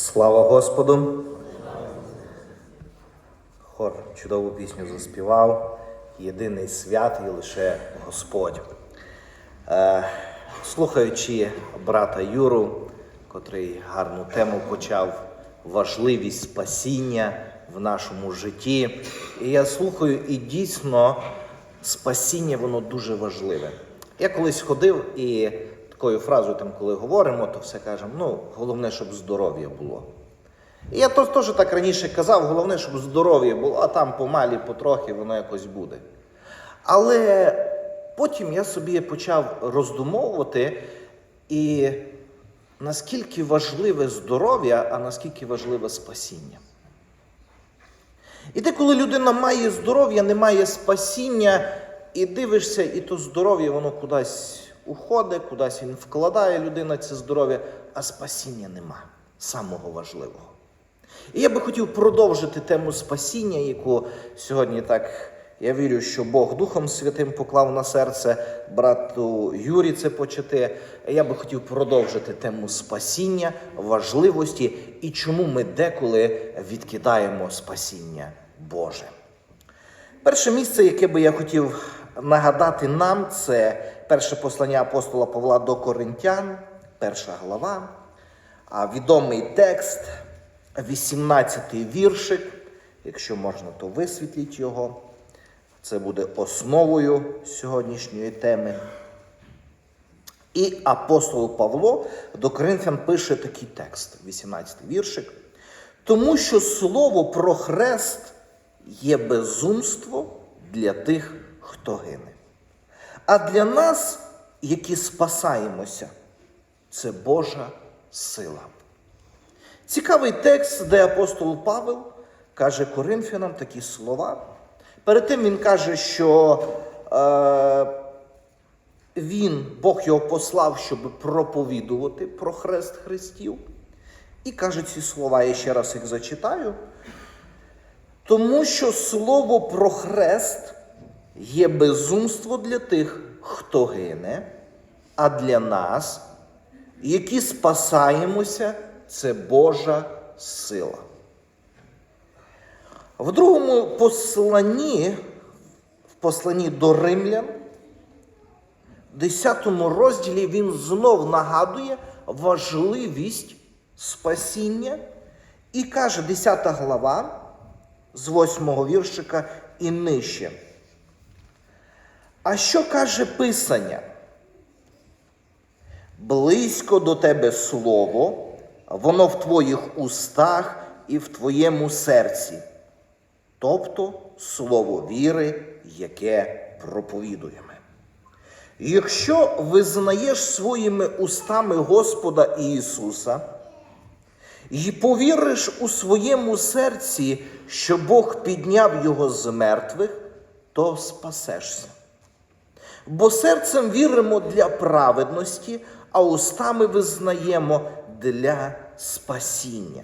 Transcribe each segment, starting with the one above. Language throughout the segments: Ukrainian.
Слава Господу! Хор чудову пісню заспівав. Єдиний святий лише Господь. Е, слухаючи брата Юру, котрий гарну тему почав, важливість спасіння в нашому житті. І я слухаю, і дійсно спасіння воно дуже важливе. Я колись ходив і такою фразою, там, коли говоримо, то все кажемо, ну, головне, щоб здоров'я було. І я теж так раніше казав, головне, щоб здоров'я було, а там помалі, потрохи воно якось буде. Але потім я собі почав роздумовувати, і наскільки важливе здоров'я, а наскільки важливе спасіння. І ти, коли людина має здоров'я, не має спасіння, і дивишся, і то здоров'я, воно кудись уходить, кудись він вкладає людина це здоров'я, а спасіння нема самого важливого. І я би хотів продовжити тему спасіння, яку сьогодні так я вірю, що Бог Духом Святим поклав на серце брату Юрі це почати. Я би хотів продовжити тему спасіння, важливості і чому ми деколи відкидаємо спасіння Боже. Перше місце, яке би я хотів нагадати нам, це перше послання апостола Павла до Коринтян, перша глава, відомий текст, 18-й віршик. Якщо можна, то висвітліть його. Це буде основою сьогоднішньої теми. І апостол Павло до Коринфян пише такий текст, 18 віршик. Тому що слово про хрест є безумство для тих, хто гине. А для нас, які спасаємося, це Божа сила. Цікавий текст, де апостол Павел каже Коринфянам такі слова. Перед тим він каже, що е, він, Бог його послав, щоб проповідувати про хрест Христів. І каже ці слова, я ще раз їх зачитаю. Тому що слово про хрест є безумство для тих, хто гине, а для нас, які спасаємося, це Божа сила. В другому посланні, в посланні до римлян, в 10 розділі він знов нагадує важливість спасіння і каже, 10 глава з 8 віршика і нижче. А що каже Писання? Близько до тебе слово, воно в твоїх устах і в твоєму серці, тобто слово віри, яке проповідуємо. Якщо визнаєш своїми устами Господа Ісуса і повіриш у своєму серці, що Бог підняв його з мертвих, то спасешся. Бо серцем віримо для праведності, а устами визнаємо для спасіння.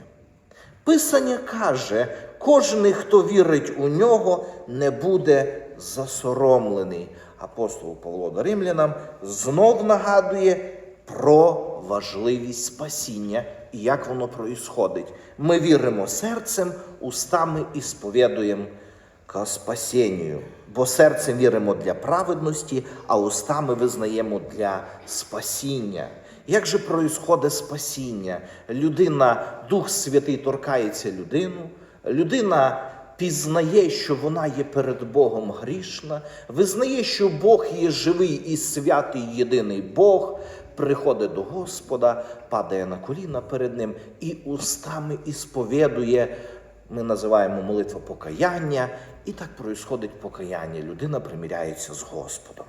Писання каже, кожен, хто вірить у нього, не буде засоромлений. Апостол Павло до Римлянам знов нагадує про важливість спасіння і як воно проїсходить. Ми віримо серцем, устами і сповідуємо к спасінню. Бо серцем віримо для праведності, а устами визнаємо для спасіння. Як же проїсходить спасіння? Людина, Дух Святий торкається людину, людина пізнає, що вона є перед Богом грішна, визнає, що Бог є живий і святий єдиний Бог, приходить до Господа, падає на коліна перед Ним і устами ісповідує. Ми називаємо молитва покаяння, і так проїсходить покаяння. Людина примиряється з Господом.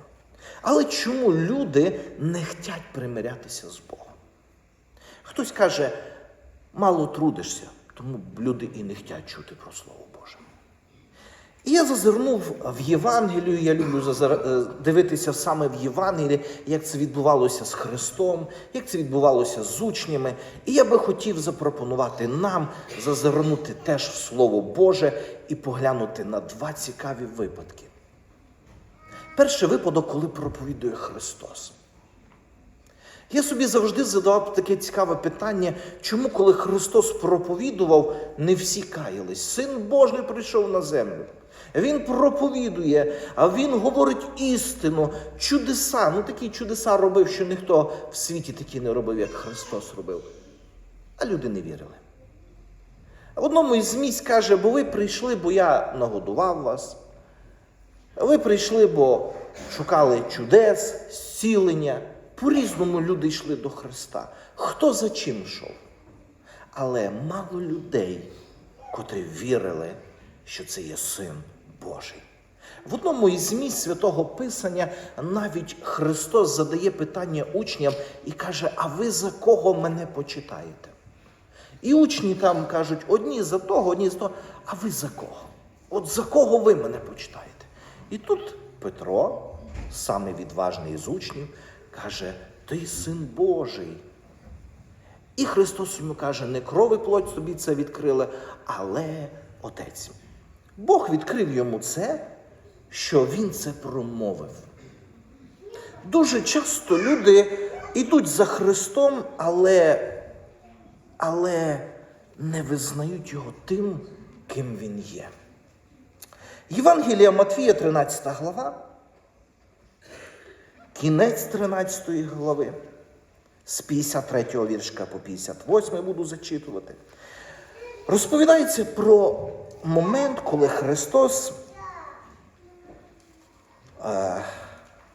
Але чому люди не хочуть примирятися з Богом? Хтось каже, мало трудишся, тому люди і не хочуть чути про Слово Боже. І я зазирнув в Євангелію, я люблю зазир- е, дивитися саме в Євангелії, як це відбувалося з Христом, як це відбувалося з учнями. І я би хотів запропонувати нам зазирнути теж в Слово Боже і поглянути на два цікаві випадки. Перший випадок, коли проповідує Христос. Я собі завжди задавав таке цікаве питання, чому, коли Христос проповідував, не всі каялись. Син Божий прийшов на землю. Він проповідує, а він говорить істину, чудеса. Ну такі чудеса робив, що ніхто в світі такі не робив, як Христос робив. А люди не вірили. В одному із місць каже, бо ви прийшли, бо я нагодував вас. Ви прийшли, бо шукали чудес, зцілення. По-різному люди йшли до Христа. Хто за чим йшов? Але мало людей, котрі вірили, що це є син Божий. В одному із місць святого Писання навіть Христос задає питання учням і каже: А ви за кого мене почитаєте? І учні там кажуть: одні за того, одні за того, а ви за кого? От за кого ви мене почитаєте? І тут Петро, самий відважний із учнів, каже: Ти син Божий. І Христос йому каже: не кров і плоть тобі це відкрили, але Отець. Бог відкрив йому це, що він це промовив. Дуже часто люди йдуть за Христом, але, але не визнають його тим, ким він є. Євангелія Матвія, 13 глава, кінець 13 глави, з 53 віршка по 58 буду зачитувати. Розповідається про момент, коли Христос, е,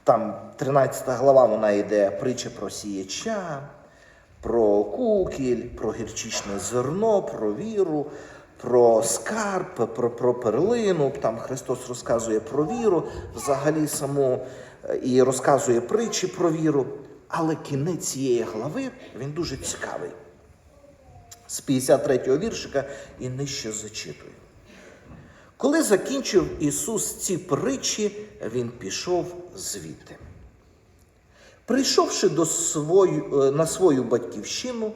там 13 глава, вона йде притча про сіяча, про кукіль, про гірчичне зерно, про віру, про скарб, про, про перлину. Там Христос розказує про віру, взагалі саму е, і розказує притчі про віру. Але кінець цієї глави він дуже цікавий. З 53-го віршика і нижче зачитую. Коли закінчив Ісус ці притчі, Він пішов звідти. Прийшовши до свою, е, на свою батьківщину,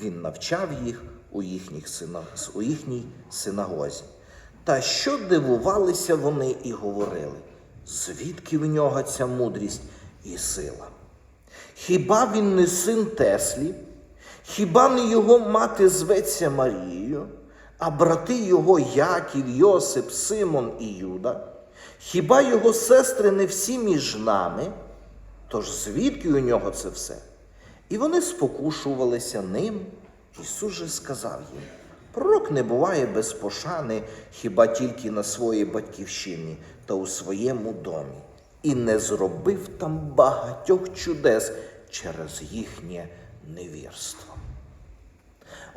він навчав їх у, їхніх сина, у їхній синагозі. Та що дивувалися вони і говорили, звідки в нього ця мудрість і сила? Хіба він не син Теслі? Хіба не його мати зветься Марією, а брати його Яків, Йосип, Симон і Юда? Хіба його сестри не всі між нами? Тож звідки у нього це все? І вони спокушувалися ним. Ісус же сказав їм: Пророк не буває без пошани хіба тільки на своїй батьківщині та у своєму домі, і не зробив там багатьох чудес через їхнє невірство.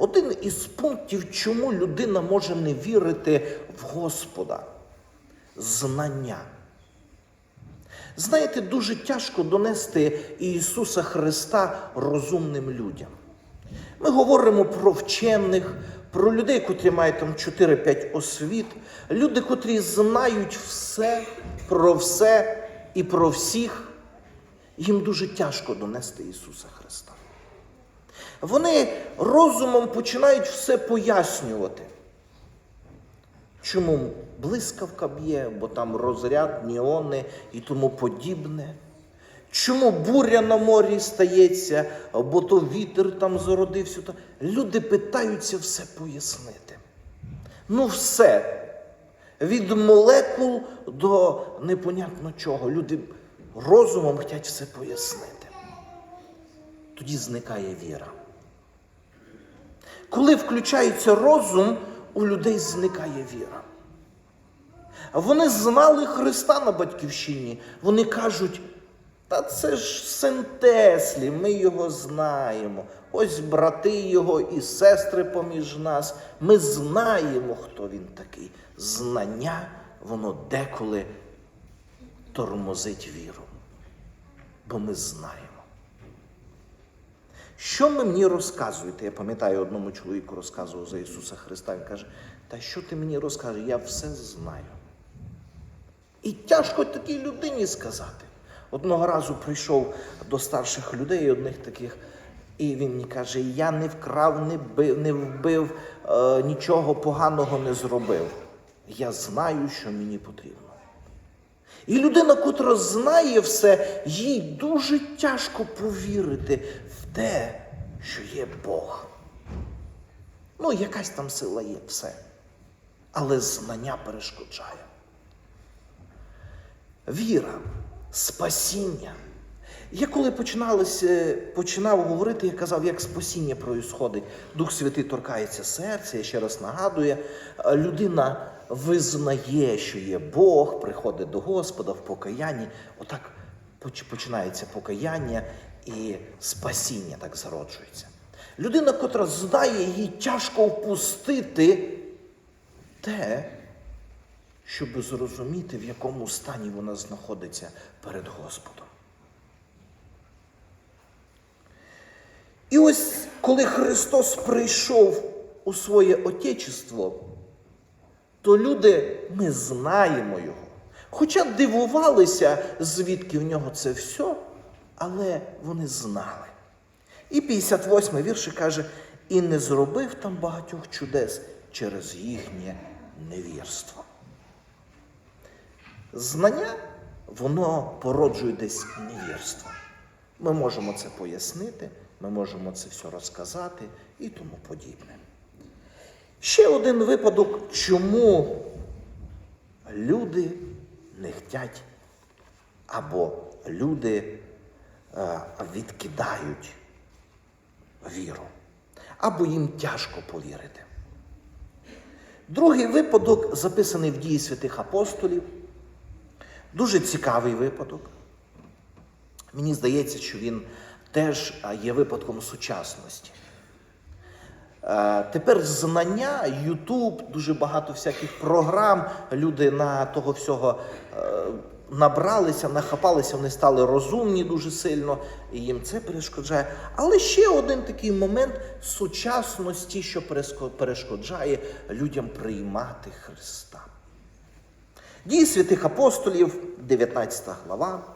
Один із пунктів, чому людина може не вірити в Господа знання. Знаєте, дуже тяжко донести Ісуса Христа розумним людям. Ми говоримо про вчених, про людей, котрі мають там 4-5 освіт, люди, котрі знають все про все і про всіх. Їм дуже тяжко донести Ісуса Христа. Вони розумом починають все пояснювати. Чому блискавка б'є, бо там розряд, ніони і тому подібне. Чому буря на морі стається, бо то вітер там зародився. Люди питаються все пояснити. Ну, все. Від молекул до непонятно чого. Люди розумом хочуть все пояснити. Тоді зникає віра. Коли включається розум, у людей зникає віра. Вони знали Христа на батьківщині. Вони кажуть, та це ж син Теслі, ми його знаємо. Ось брати його і сестри поміж нас. Ми знаємо, хто він такий. Знання, воно деколи тормозить віру. Бо ми знаємо. Що ви мені розказуєте? Я пам'ятаю, одному чоловіку розказував за Ісуса Христа. Він каже, та що ти мені розкажеш? Я все знаю. І тяжко такій людині сказати. Одного разу прийшов до старших людей, одних таких, і він мені каже: я не вкрав, не бив, не вбив, е, нічого поганого не зробив. Я знаю, що мені потрібно. І людина, котра знає все, їй дуже тяжко повірити в те, що є Бог. Ну, якась там сила є, все. Але знання перешкоджає. Віра, спасіння. Я коли починалося, починав говорити, я казав, як спасіння проїсходить. Дух Святий торкається серця, я ще раз нагадує, е, людина визнає, що є Бог, приходить до Господа в покаянні. Отак починається покаяння і спасіння так зароджується. Людина, котра знає, їй тяжко впустити те, щоб зрозуміти, в якому стані вона знаходиться перед Господом. І ось коли Христос прийшов у своє Отечество, то люди, ми знаємо Його. Хоча дивувалися, звідки в нього це все, але вони знали. І 58 вірші каже: і не зробив там багатьох чудес через їхнє невірство. Знання, воно породжує десь невірство. Ми можемо це пояснити, ми можемо це все розказати і тому подібне. Ще один випадок, чому люди не хтять або люди е, відкидають віру, або їм тяжко повірити. Другий випадок записаний в дії святих апостолів. Дуже цікавий випадок. Мені здається, що він теж є випадком сучасності. Е, Тепер знання, Ютуб, дуже багато всяких програм. Люди на того всього е, набралися, нахапалися, вони стали розумні дуже сильно, і їм це перешкоджає. Але ще один такий момент сучасності, що перешкоджає людям приймати Христа. Дії святих апостолів, 19 глава.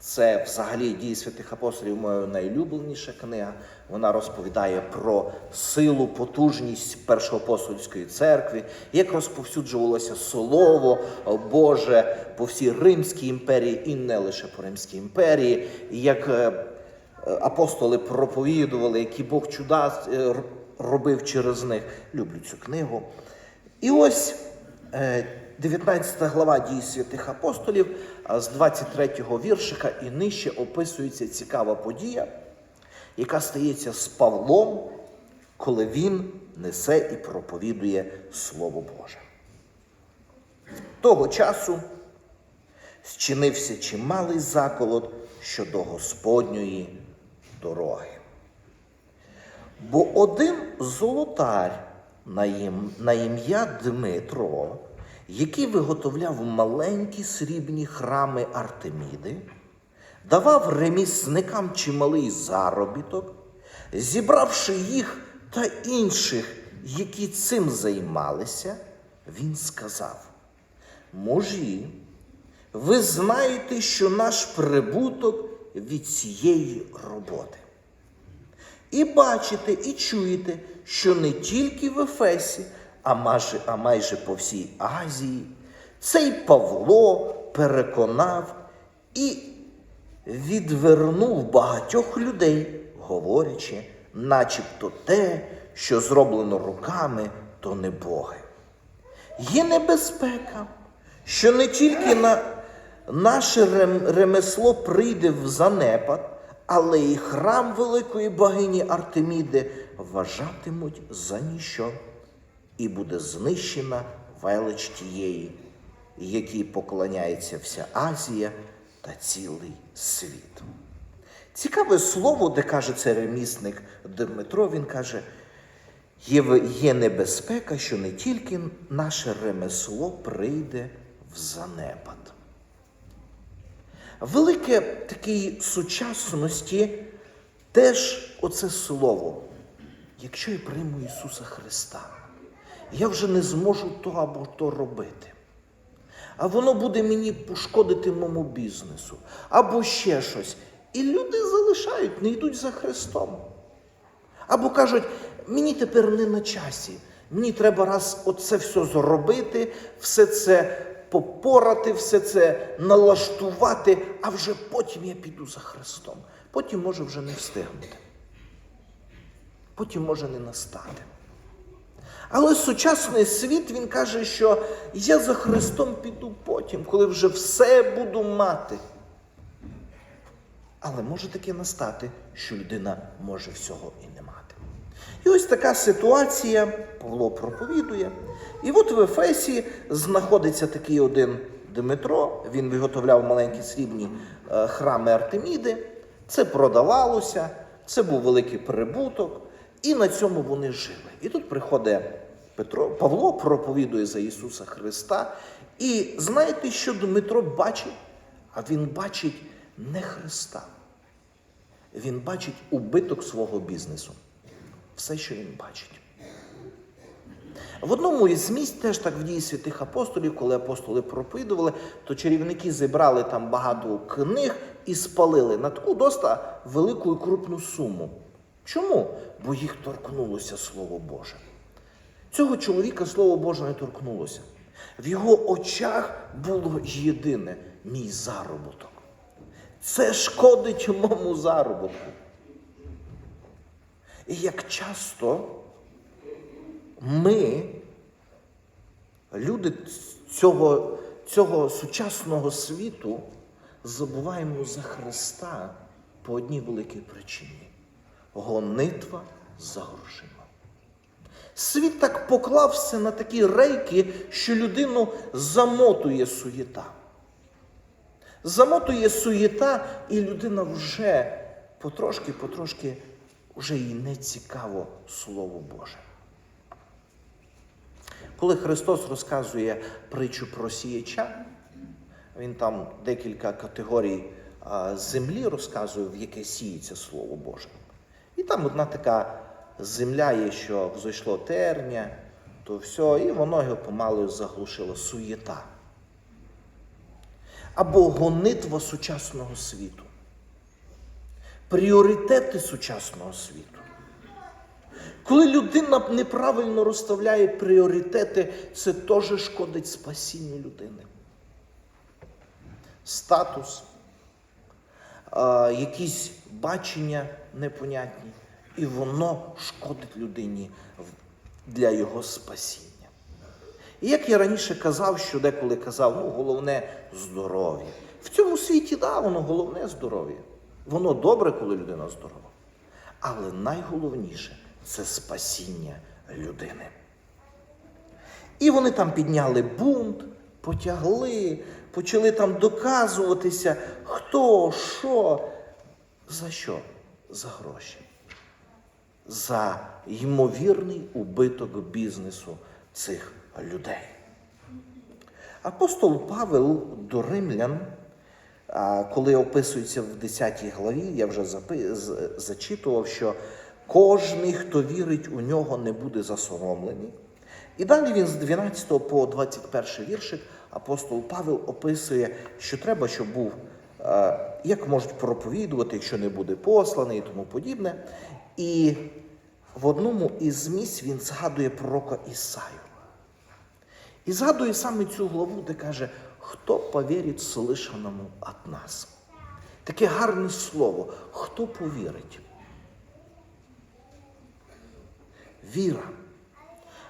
Це взагалі дії святих апостолів моя найулюбленіша книга. Вона розповідає про силу, потужність першоапостольської церкви, як розповсюджувалося Слово Боже по всій Римській імперії і не лише по Римській імперії, як е, апостоли проповідували, які Бог чуда е, робив через них. Люблю цю книгу. І ось е, 19 глава дій святих апостолів з 23 віршика і нижче описується цікава подія, яка стається з Павлом, коли він несе і проповідує Слово Боже. Того часу зчинився чималий заколот щодо Господньої дороги. Бо один золотар на ім'я Дмитро, який виготовляв маленькі срібні храми Артеміди, давав ремісникам чималий заробіток, зібравши їх та інших, які цим займалися, він сказав: Мужі, ви знаєте, що наш прибуток від цієї роботи. І бачите, і чуєте, що не тільки в Ефесі, а майже, а майже по всій Азії цей Павло переконав і відвернув багатьох людей, говорячи, начебто те, що зроблено руками, то не Боги. Є небезпека, що не тільки на наше ремесло прийде в занепад, але і храм великої богині Артеміди вважатимуть за ніщо, і буде знищена велич тієї, якій поклоняється вся Азія та цілий світ. Цікаве слово, де каже цей ремісник Дмитро, він каже, є небезпека, що не тільки наше ремесло прийде в занепад. Велике такій сучасності теж оце слово. Якщо я прийму Ісуса Христа, я вже не зможу то або то робити. А воно буде мені пошкодити моєму бізнесу або ще щось. І люди залишають, не йдуть за Христом. Або кажуть, мені тепер не на часі. Мені треба раз оце все зробити, все це попорати все це, налаштувати, а вже потім я піду за Христом. Потім може вже не встигнути. Потім може не настати. Але сучасний світ він каже, що я за Христом піду потім, коли вже все буду мати. Але може таке настати, що людина може всього і не мати. І ось така ситуація Павло проповідує. І от в Ефесі знаходиться такий один Дмитро, він виготовляв маленькі срібні е, храми Артеміди. Це продавалося, це був великий прибуток, і на цьому вони жили. І тут приходить Петро, Павло проповідує за Ісуса Христа. І знаєте, що Дмитро бачить? А він бачить не Христа. Він бачить убиток свого бізнесу. Все, що він бачить. В одному із місць, теж так в дії святих апостолів, коли апостоли проповідували, то чарівники зібрали там багато книг і спалили на таку доста велику і крупну суму. Чому? Бо їх торкнулося Слово Боже. Цього чоловіка Слово Боже не торкнулося. В його очах було єдине мій заробіток. Це шкодить моєму заробітку. І як часто ми, люди цього, цього сучасного світу, забуваємо за Христа по одній великій причині гонитва за грошима. Світ так поклався на такі рейки, що людину замотує суєта. Замотує суєта, і людина вже потрошки-потрошки вже їй не цікаво Слово Боже. Коли Христос розказує притчу про сіяча, він там декілька категорій землі розказує, в яке сіється Слово Боже. Там одна така земля є, що взойшло терня, то все, і воно його помалу заглушило суєта. Або гонитва сучасного світу. Пріоритети сучасного світу. Коли людина неправильно розставляє пріоритети, це теж шкодить спасінню людини. Статус, якісь бачення непонятні, і воно шкодить людині для його спасіння. І як я раніше казав, що деколи казав, ну головне здоров'я. В цьому світі, да, воно головне здоров'я. Воно добре, коли людина здорова. Але найголовніше це спасіння людини. І вони там підняли бунт, потягли, почали там доказуватися, хто, що, за що? За гроші. За ймовірний убиток бізнесу цих людей. Апостол Павел до римлян, коли описується в 10 главі, я вже зачитував, що кожний, хто вірить у нього, не буде засоромлений. І далі він з 12 по 21 віршик апостол Павел описує, що треба, щоб був, е, як можуть проповідувати, якщо не буде посланий і тому подібне. І в одному із місць він згадує пророка Ісаю. І згадує саме цю главу, де каже, хто повірить слышаному від нас. Таке гарне слово. Хто повірить? Віра.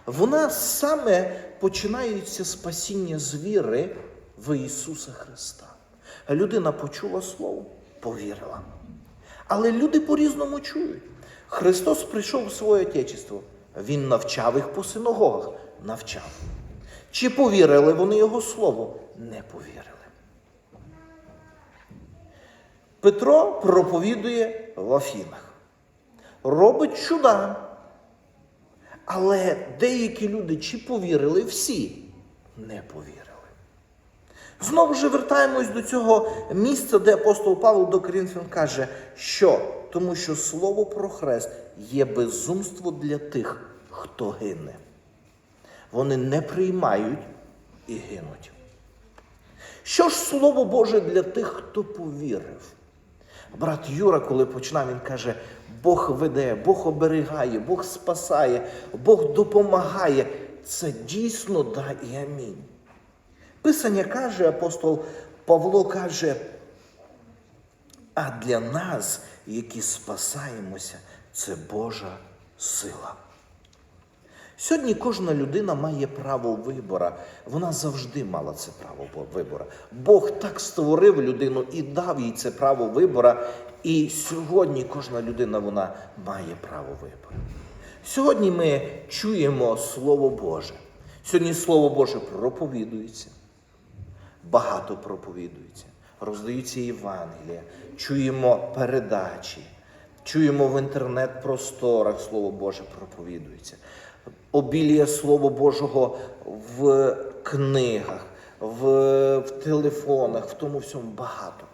Вона саме починається спасіння з віри в Ісуса Христа. Людина почула Слово, повірила. Але люди по-різному чують. Христос прийшов у своє Отечество. Він навчав їх по синагогах, навчав. Чи повірили вони Його Слову? Не повірили. Петро проповідує в Афінах, робить чуда. Але деякі люди чи повірили всі не повірили. Знову ж вертаємось до цього місця, де апостол Павло до Корінфян каже, що тому що слово про хрест є безумство для тих, хто гине. Вони не приймають і гинуть. Що ж Слово Боже для тих, хто повірив? Брат Юра, коли починав, він каже: Бог веде, Бог оберігає, Бог спасає, Бог допомагає. Це дійсно да і амінь. Писання каже, апостол Павло каже, а для нас, які спасаємося, це Божа сила. Сьогодні кожна людина має право вибора. Вона завжди мала це право вибора. Бог так створив людину і дав їй це право вибора. І сьогодні кожна людина вона має право вибору. Сьогодні ми чуємо Слово Боже. Сьогодні Слово Боже проповідується, багато проповідується, роздаються Євангелія, чуємо передачі, чуємо в інтернет-просторах Слово Боже проповідується. Обілія Слова Божого в книгах, в, в телефонах, в тому всьому багато.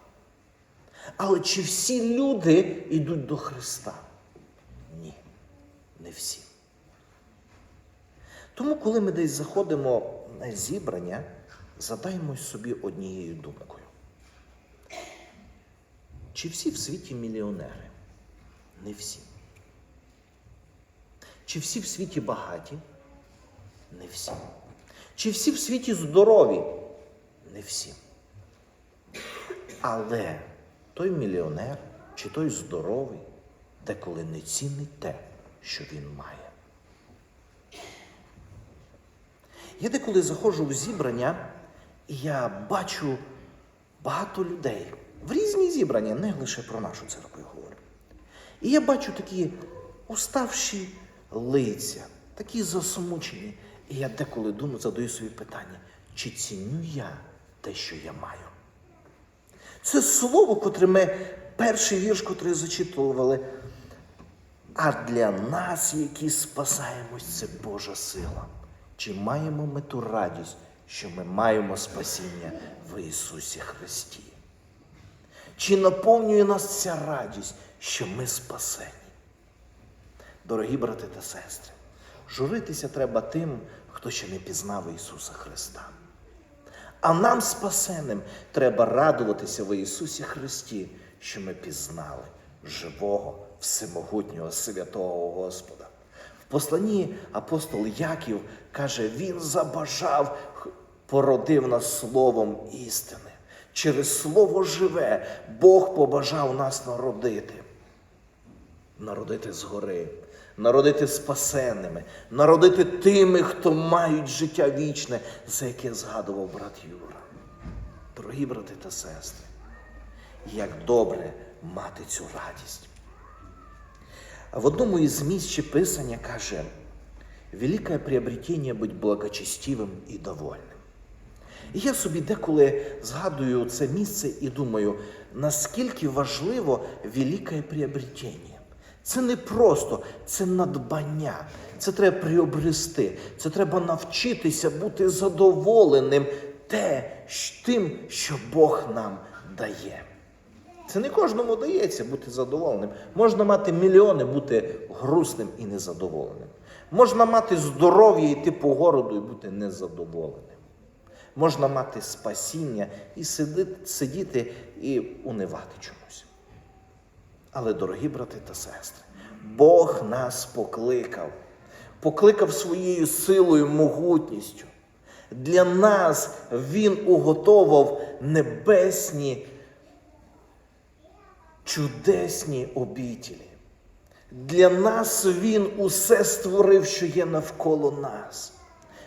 Але чи всі люди йдуть до Христа? Ні, не всі. Тому, коли ми десь заходимо на зібрання, задаймось собі однією думкою. Чи всі в світі мільйонери? Не всі. Чи всі в світі багаті? Не всі. Чи всі в світі здорові? Не всі. Але той мільйонер чи той здоровий деколи не цінить те, що він має. Я деколи заходжу в зібрання, і я бачу багато людей в різні зібрання, не лише про нашу церкву говорю. І я бачу такі уставші лиця, такі засмучені. І я деколи думаю, задаю собі питання, чи ціню я те, що я маю? Це слово, котре ми, перший вірш, котрий зачитували. А для нас, які спасаємось, це Божа сила. Чи маємо ми ту радість, що ми маємо спасіння в Ісусі Христі? Чи наповнює нас ця радість, що ми спасені? Дорогі брати та сестри, журитися треба тим, хто ще не пізнав Ісуса Христа. А нам, спасеним, треба радуватися в Ісусі Христі, що ми пізнали живого, всемогутнього, святого Господа. В посланні апостол Яків каже, Він забажав, породив нас словом істини. Через слово живе Бог побажав нас народити. Народити згори, народити спасенними, народити тими, хто мають життя вічне, за яке згадував брат Юра. Дорогі брати та сестри, як добре мати цю радість. В одному із місць Писання каже, велике приобретення бути благочестивим і довольним. І я собі деколи згадую це місце і думаю, наскільки важливо велике приобретення. Це не просто, це надбання. Це треба приобрести. Це треба навчитися бути задоволеним те, тим, що Бог нам дає. Це не кожному дається бути задоволеним. Можна мати мільйони, бути грустним і незадоволеним. Можна мати здоров'я йти по городу і бути незадоволеним. Можна мати спасіння і сидіти, і унивати чомусь. Але, дорогі брати та сестри, Бог нас покликав, покликав своєю силою, могутністю. Для нас Він уготовав небесні, чудесні обітелі. Для нас Він усе створив, що є навколо нас.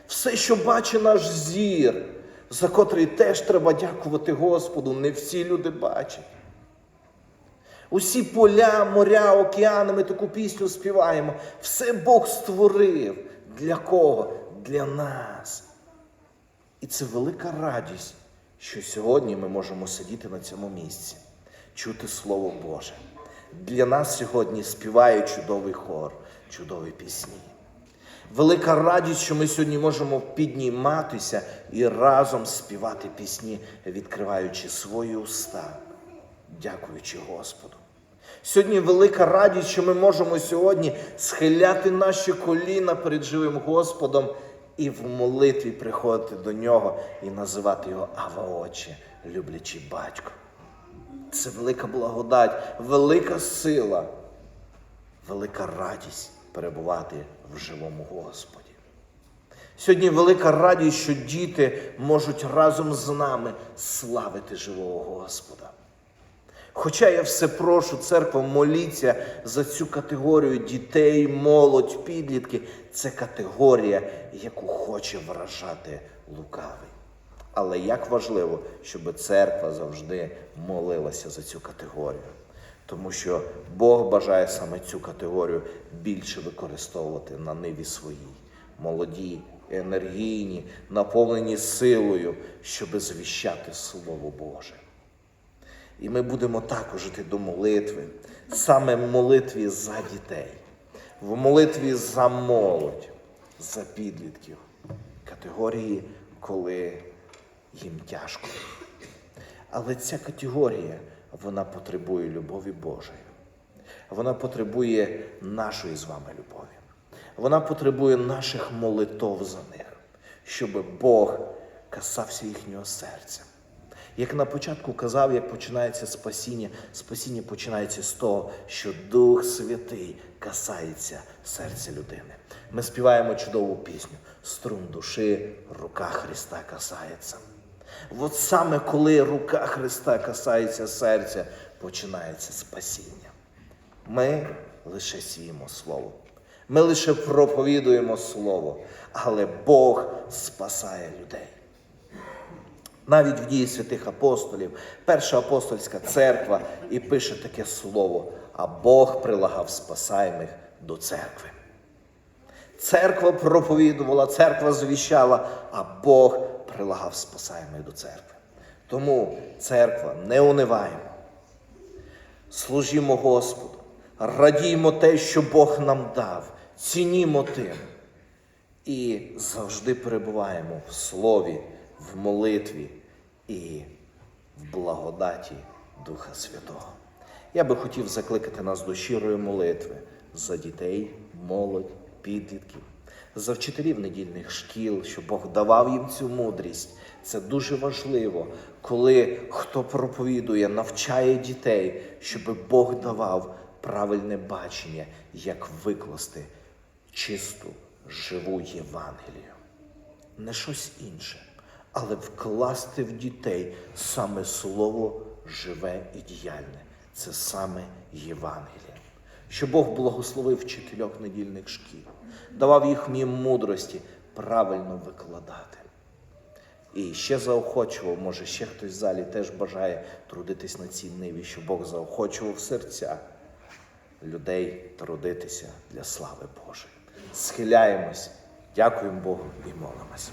Все, що бачить наш зір, за котрий теж треба дякувати Господу, не всі люди бачать. Усі поля, моря, океани, ми таку пісню співаємо. Все Бог створив. Для кого? Для нас. І це велика радість, що сьогодні ми можемо сидіти на цьому місці, чути Слово Боже. Для нас сьогодні співає чудовий хор, чудові пісні. Велика радість, що ми сьогодні можемо підніматися і разом співати пісні, відкриваючи свої уста, дякуючи Господу. Сьогодні велика радість, що ми можемо сьогодні схиляти наші коліна перед живим Господом і в молитві приходити до нього і називати його Ава Отче, люблячий батько. Це велика благодать, велика сила, велика радість перебувати в живому Господі. Сьогодні велика радість, що діти можуть разом з нами славити живого Господа. Хоча я все прошу, церква, моліться за цю категорію дітей, молодь, підлітки. Це категорія, яку хоче вражати лукавий. Але як важливо, щоб церква завжди молилася за цю категорію. Тому що Бог бажає саме цю категорію більше використовувати на ниві своїй. Молоді, енергійні, наповнені силою, щоб звіщати Слово Боже. І ми будемо також йти до молитви, саме в молитві за дітей, в молитві за молодь, за підлітків, категорії, коли їм тяжко. Але ця категорія, вона потребує любові Божої. Вона потребує нашої з вами любові. Вона потребує наших молитов за них, щоб Бог касався їхнього серця. Як на початку казав, як починається спасіння, спасіння починається з того, що Дух Святий касається серця людини. Ми співаємо чудову пісню Струн душі, рука Христа касається. От саме коли рука Христа касається серця, починається спасіння. Ми лише сіємо Слово. Ми лише проповідуємо Слово, але Бог спасає людей. Навіть в дії святих апостолів, перша апостольська церква і пише таке слово, а Бог прилагав спасаємих до церкви. Церква проповідувала, церква звіщала, а Бог прилагав спасаємих до церкви. Тому церква не униваємо. Служімо Господу, радіймо те, що Бог нам дав, цінімо тим і завжди перебуваємо в слові, в молитві і в благодаті Духа Святого. Я би хотів закликати нас до щирої молитви за дітей, молодь, підлітків, за вчителів недільних шкіл, щоб Бог давав їм цю мудрість. Це дуже важливо, коли хто проповідує, навчає дітей, щоб Бог давав правильне бачення, як викласти чисту, живу Євангелію. Не щось інше, але вкласти в дітей саме слово живе і діяльне. Це саме Євангеліє. Що Бог благословив вчительок недільних шкіл, давав їхній мудрості правильно викладати. І ще заохочував, може, ще хтось в залі теж бажає трудитись на цій ниві, що Бог заохочував серця людей трудитися для слави Божої. Схиляємось, дякуємо Богу і молимось.